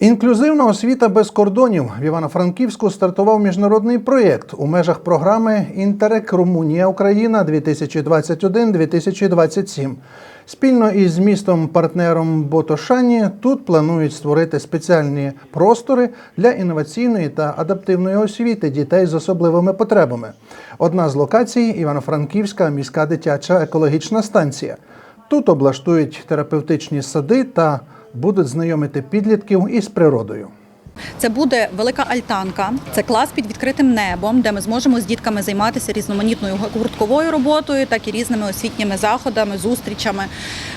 Інклюзивна освіта без кордонів в Івано-Франківську стартував міжнародний проєкт у межах програми Інтерек Румунія Україна 2021-2027. Спільно із містом партнером Ботошані тут планують створити спеціальні простори для інноваційної та адаптивної освіти дітей з особливими потребами. Одна з локацій Івано-Франківська міська дитяча екологічна станція. Тут облаштують терапевтичні сади та будуть знайомити підлітків із природою. Це буде велика альтанка, це клас під відкритим небом, де ми зможемо з дітками займатися різноманітною гуртковою роботою, так і різними освітніми заходами, зустрічами.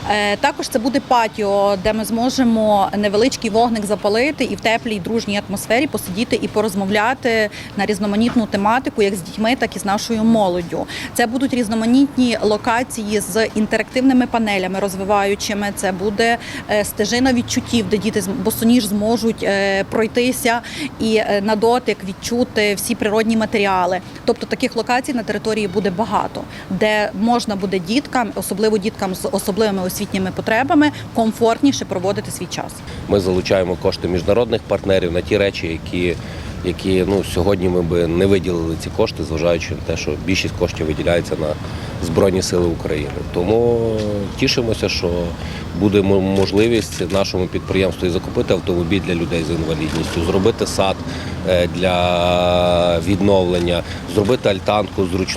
Е, Також це буде патіо, де ми зможемо невеличкий вогник запалити і в теплій дружній атмосфері посидіти і порозмовляти на різноманітну тематику, як з дітьми, так і з нашою молоддю. Це будуть різноманітні локації з інтерактивними панелями розвиваючими. Це буде е, стежина відчуттів, де діти босоніж зможуть е, пройтися і е, на дотик відчути всі природні матеріали. Тобто таких локацій на території буде багато, де можна буде діткам, особливо діткам з особливими освітніми потребами, комфортніше проводити свій час. Ми залучаємо кошти міжнародних партнерів на ті речі, які, які ну, сьогодні ми би не виділили ці кошти, зважаючи на те, що більшість коштів виділяється на Збройні Сили України. Тому тішимося, що буде можливість нашому підприємству і закупити автомобіль для людей з інвалідністю, зробити сад е, для відновлення, зробити альтанку зручну.